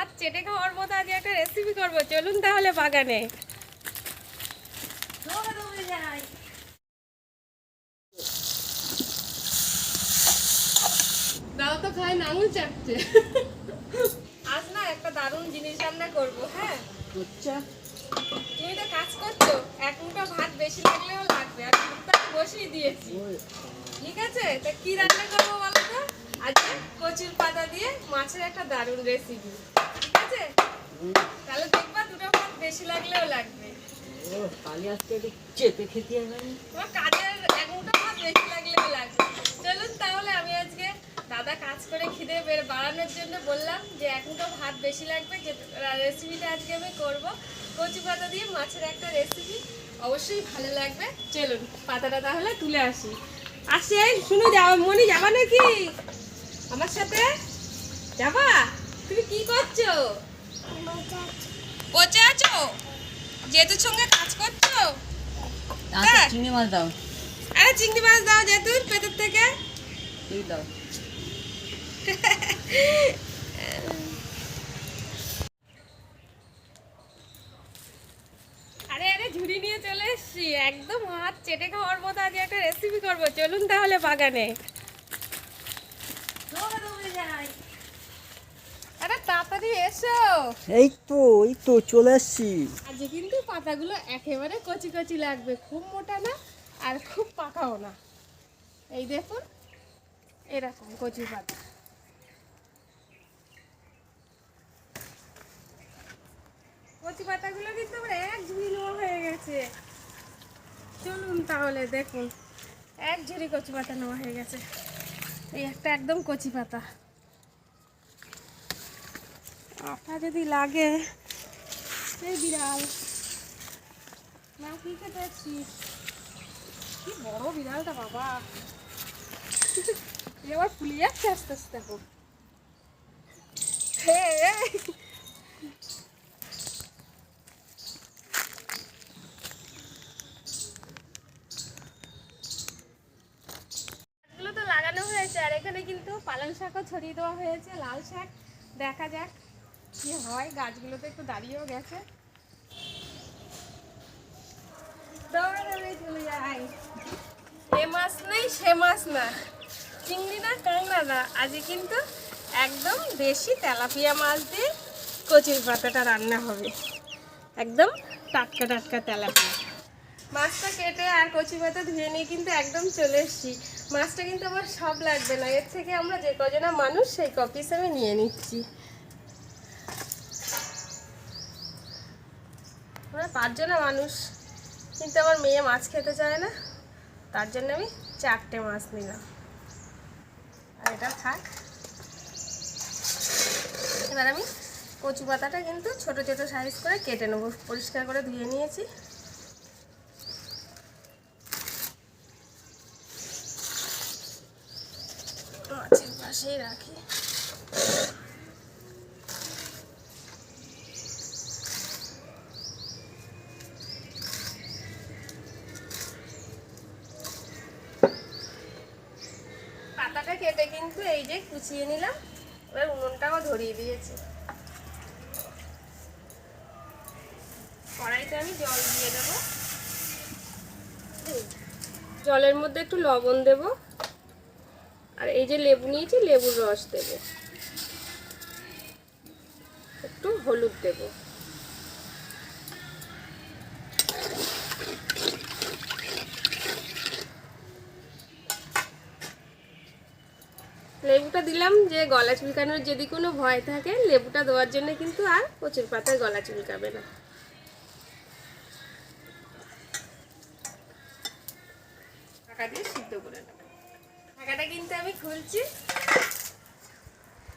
হাত চেটে খাওয়ার মতো আজ একটা রেসিপি করব। চলুন তাহলে বাগানে। দাও তো খাই নাঙুল চাটছে। আজ না একটা দারুণ জিনিস রান্না করব হ্যাঁ? আচ্ছা। তুমি তো কাজ করছ এক মুঠো ভাত বেশি লাগলেও লাগবে আর ভাতটা বসিয়ে দিয়েছি। ঠিক আছে? তা কি রান্না করব বলো তো? আজকে কচুর পাতা দিয়ে মাছের একটা দারুণ রেসিপি আছে? তাহলে দেখবা দুটো ভাত বেশি লাগলেও লাগবে। ও কালি আজকে একটু চেপে খেতে হবে? তোমার কাজের এক মুঠো ভাত বেশি লাগলেও লাগবে। চলুন তাহলে আমি আজকে দাদা কাজ করে খিদে বের বাড়ানোর জন্য বললাম যে এক মুঠো ভাত বেশি লাগবে যে রেসিপিটা আজকে আমি করব। কচু পাতা দিয়ে মাছের একটা রেসিপি অবশ্যই ভালো লাগবে। চলুন পাতাটা তাহলে তুলে আসি। আসি শুনে যাও মনি যাবা নাকি? আমার সাথে? যাবা? তুমি কি করছ? বসে আছো? জেতুর সঙ্গে কাজ করছ? আচ্ছা। চিংড়ি মাছ দাও। আরে চিংড়ি মাছ দাও জেতুর পেটের থেকে। দাও। আরে আরে ঝুড়ি নিয়ে চলে এসেছি। একদম হাত চেটে খাওয়ার মতো আজ একটা রেসিপি করব। চলুন তাহলে বাগানে। তাড়াতাড়ি এসো। এই তো এই তো চলে আসছি। আজকে কিন্তু পাতাগুলো একেবারে কচি কচি লাগবে খুব মোটা না আর খুব পাকাও না। এই দেখুন এরকম কচি পাতা। কচি পাতাগুলো কিন্তু আমার এক ঝুড়ি হয়ে গেছে। চলুন তাহলে দেখুন এক ঝুড়ি কচি পাতা নেওয়া হয়ে গেছে। এই একটা একদম কচি পাতা। আটা যদি লাগে, এই বিড়াল। না কি খেতে কি বড় বিড়ালটা, বাবা। এ আবার ফুলে যাচ্ছে আস্তে আস্তে এই। তো লাগানো হয়েছে, আর এখানে কিন্তু পালং শাকও ছড়িয়ে দেওয়া হয়েছে, লাল শাক। দেখা যাক। কি হয়? গাছগুলো তো একটু দাঁড়িয়েও গেছে। চলে যায় এ মাছ নেই সে মাছ না। চিংড়ি না কাঁকড়া না। আজকে কিন্তু একদম বেশি তেলাপিয়া মাছ দিয়ে কচুর পাতাটা রান্না হবে। একদম টাটকা টাটকা তেলাপিয়া। মাছটা কেটে আর কচি পাতা ধুয়ে নিয়ে কিন্তু একদম চলে এসেছি। মাছটা কিন্তু আমার সব লাগবে না। এর থেকে আমরা যে কজনা মানুষ সেই কপিস আমি নিয়ে নিচ্ছি। আমরা পাঁচজনা মানুষ কিন্তু আমার মেয়ে মাছ খেতে চায় না। তার জন্য আমি চারটে মাছ নিলাম। আর এটা থাক। এবার আমি কচু পাতাটা কিন্তু ছোট ছোট সাইজ করে কেটে নেব। পরিষ্কার করে ধুয়ে নিয়েছি। মাছের পাশেই রাখি পাতাটা কেটে কিন্তু এই যে কুচিয়ে নিলাম, এবার উনুনটাও ধরিয়ে দিয়েছি। কড়াইতে আমি জল দিয়ে দেবো। জলের মধ্যে একটু লবণ দেব। আর এই যে লেবু নিয়েছি, লেবুর রস দেব। একটু হলুদ দেব। লেবুটা দিলাম যে গলা চুলকানোর যদি কোনো ভয় থাকে লেবুটা দেওয়ার জন্য কিন্তু আর প্রচুর পাতায় গলা চুলকাবে না। ঢাকা দিয়ে সিদ্ধ করে নেব। ঢাকাটা কিন্তু আমি খুলছি।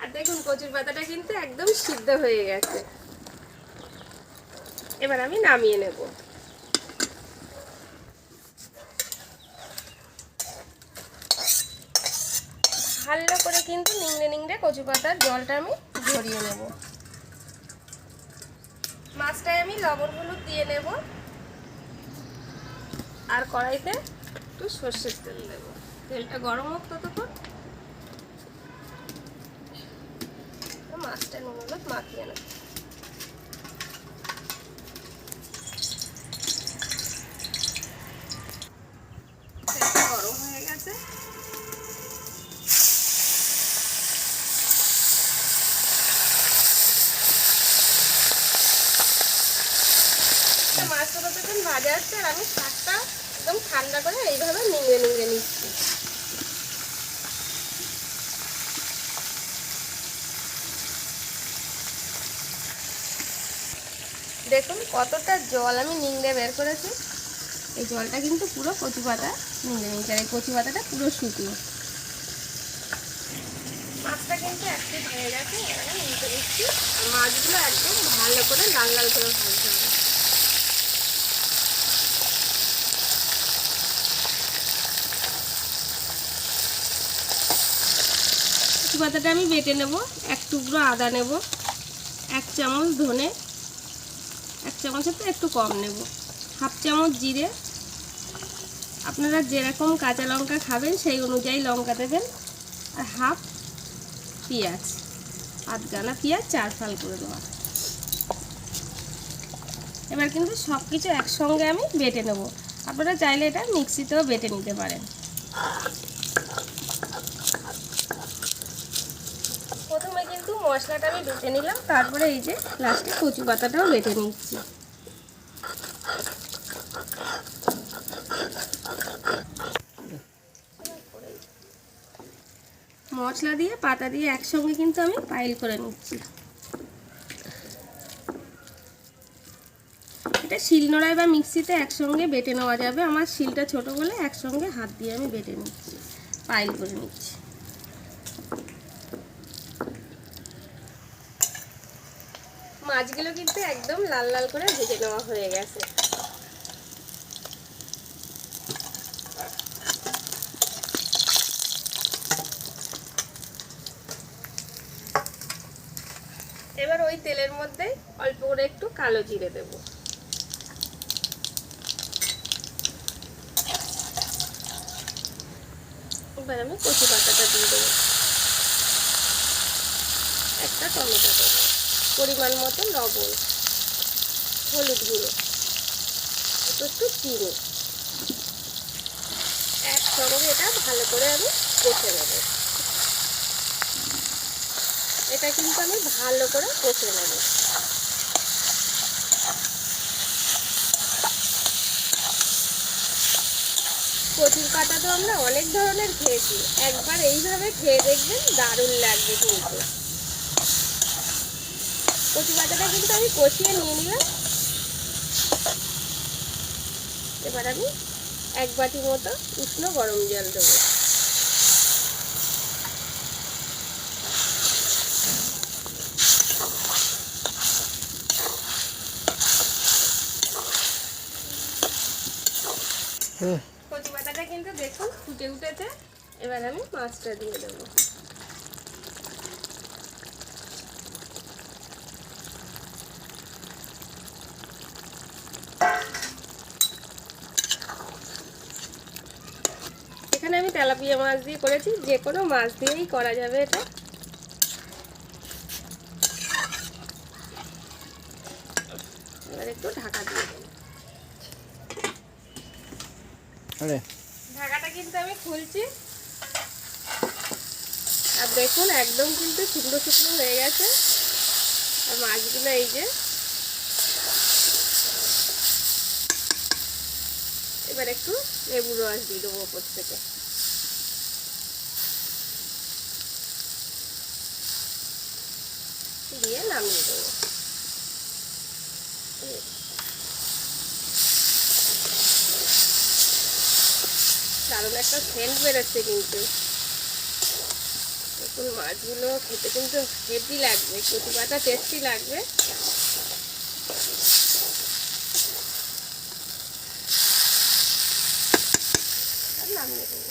আর দেখুন কচুর পাতাটা কিন্তু একদম সিদ্ধ হয়ে গেছে। এবার আমি নামিয়ে নেব। ভালো করে কিন্তু নিংড়ে নিংড়ে কচু পাতার জলটা আমি ঝরিয়ে নেব। মাছটায় আমি লবণ হলুদ দিয়ে নেব আর কড়াইতে একটু সর্ষের তেল দেবো। তেলটা গরম হোক ততক্ষণ। মাছটা নুন হলুদ মাখিয়ে নেব তেলটা গরম হয়ে গেছে যখন ভাজা হচ্ছে আর আমি শাকটা একদম ঠান্ডা করে এইভাবে নিচ্ছি। দেখুন কতটা জল আমি নিংড়ে বের করেছি। এই জলটা কিন্তু পুরো কচু পাতা নিংড়ে নিংড়ে আর এই কচু পাতাটা পুরো শুকনো। মাছটা কিন্তু একটু হয়ে গেছে। দিচ্ছি মাছগুলো একদম ভালো করে লাল লাল করে ভাজতে হবে কচু পাতাটা আমি বেটে নেব, এক টুকরো আদা নেব, এক চামচ ধনে, এক চামচের তো একটু কম নেব, হাফ চামচ জিরে। আপনারা যেরকম কাঁচা লঙ্কা খাবেন, সেই অনুযায়ী লঙ্কা দেবেন, আর হাফ পেঁয়াজ আধ গানা পেঁয়াজ চার ফাল করে দেওয়া এবার কিন্তু সব কিছু একসঙ্গে আমি বেটে নেব। আপনারা চাইলে এটা মিক্সিতেও বেটে নিতে পারেন প্রথমে কিন্তু মশলাটা আমি বেটে নিলাম, তারপরে এই যে লাস্টে কচু পাতাটাও বেটে নিচ্ছি। মশলা দিয়ে, পাতা দিয়ে একসঙ্গে কিন্তু আমি পাইল করে নিচ্ছি। এটা শিলনোড়ায় বা মিক্সিতে একসঙ্গে বেটে নেওয়া যাবে। আমার শিলটা ছোট বলে একসঙ্গে হাত দিয়ে আমি বেটে নিচ্ছি পাইল করে নিচ্ছি। মাছগুলো কিন্তু একদম লাল লাল করে ভেজে নেওয়া হয়ে গেছে। এবার ওই তেলের মধ্যে অল্প করে একটু কালো জিরে দেব। এবার আমি কচু পাতাটা দিয়ে দেবো। একটা টমেটো দেবো। পরিমাণ মতো লবণ, হলুদ গুঁড়ো একটু চিনি। একসঙ্গে এটা ভালো করে আমি কষে নেব। এটা কিন্তু আমি ভালো করে কষে নেব। কচুর পাতা তো আমরা অনেক ধরনের খেয়েছি। একবার এইভাবে খেয়ে দেখবেন দারুণ লাগবে কিন্তু। কচু পাতাটা কিন্তু আমি কষিয়ে নিয়ে নিলাম। এবার আমি এক বাটি মতো উষ্ণ গরম জল দেবো। হুম, কচু পাতাটা কিন্তু দেখুন ফুটে উঠেছে। এবার আমি মাছটা দিয়ে দেবো এখানে আমি তেলাপিয়া মাছ দিয়ে করেছি যে কোনো মাছ দিয়েই করা যাবে এটা। এবার একটু ঢাকা দিয়ে দেবো। ঢাকাটা কিন্তু আমি খুলছি। আর দেখুন একদম কিন্তু শুকনো শুকনো হয়ে গেছে। আর মাছগুলো এই যে। এবার একটু লেবুর রস দিয়ে দেবো ওপর থেকে। দিয়ে নামিয়ে দেবো। কারণ একটা সেন্ট বেরোচ্ছে কিন্তু। দেখুন মাছগুলো খেতে কিন্তু হেভি লাগবে কচু পাতা টেস্টি লাগবে আর নামিয়ে দেবো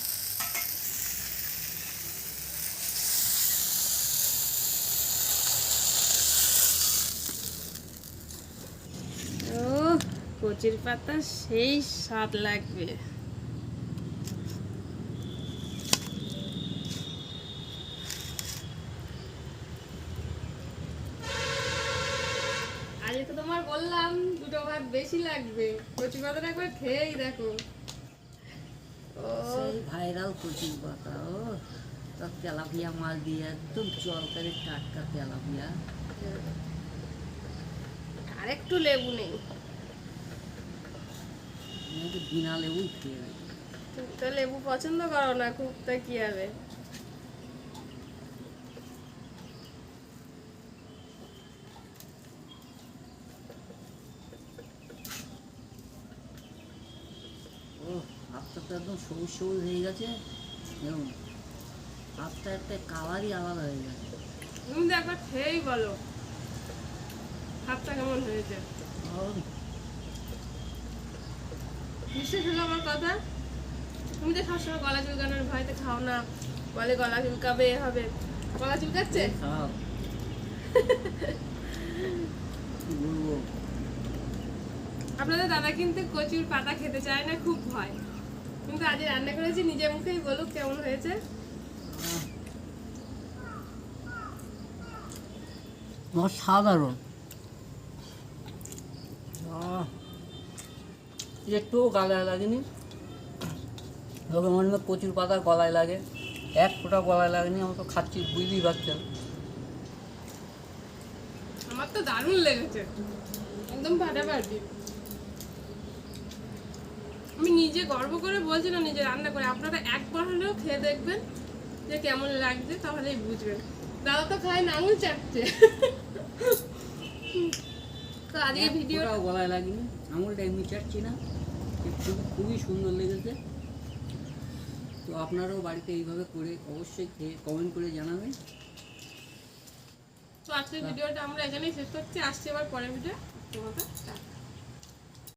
ও কচির পাতা সেই স্বাদ লাগবে। এই তো তোমার বললাম দুটো ভাত বেশি লাগবে। কচি পাতাটা একবার খেয়েই দেখো। ভাইরাল কচি পাতা ও। তার তেলাপিয়া মাছ দিয়ে একদম জলকারি টাটকা তেলাপিয়া। আর একটু লেবু নেই। আমি তো বিনা লেবুই খেয়ে নেই তুমি তো লেবু পছন্দ করো না খুব তা কি হবে? ও হাতটা তো একদম সবুজ সবুজ হয়ে গেছে। এবং হাতটা একটা কালারই আলাদা হয়ে গেছে। তুমি একবার খেয়েই বলো হাতটা কেমন হয়েছে? বিশ্বাস হলো আমার কথা? তুমি তো সবসময় গলা চুলকানোর ভয়তে খাও না। বলে গলা চুলকাবে এ হবে। গলা চুলকাচ্ছে? আপনাদের দাদা কিন্তু কচুর পাতা খেতে চায় না খুব ভয়। কিন্তু আজ রান্না করেছি নিজের মুখেই বলুক কেমন হয়েছে। অসাধারণ। একটুও গালায় লাগেনি। লোকে মনে হয় প্রচুর পাতা গলায় লাগে। এক ফোঁটা গলায় লাগেনি আমি তো খাচ্ছি বুঝতেই পারছেন। আমার তো দারুণ লেগেছে। একদম ফাটাফাটি। আমি নিজে গর্ব করে বলছি না নিজে রান্না করে। আপনারা একবার হলেও খেয়ে দেখবেন যে কেমন লাগছে তাহলেই বুঝবেন। দাদা তো খায় না আঙুল চাটছে। তো আজকে ভিডিও গলায় লাগেনি। আঙুলটা এমনি চাটছি না। খুব খুবই সুন্দর লেগেছে। তো আপনারাও বাড়িতে এইভাবে করে অবশ্যই খেয়ে কমেন্ট করে জানাবেন। তো আজকের ভিডিওটা আমরা এখানেই শেষ করছি। আসছি আবার পরের ভিডিও। তোমাদের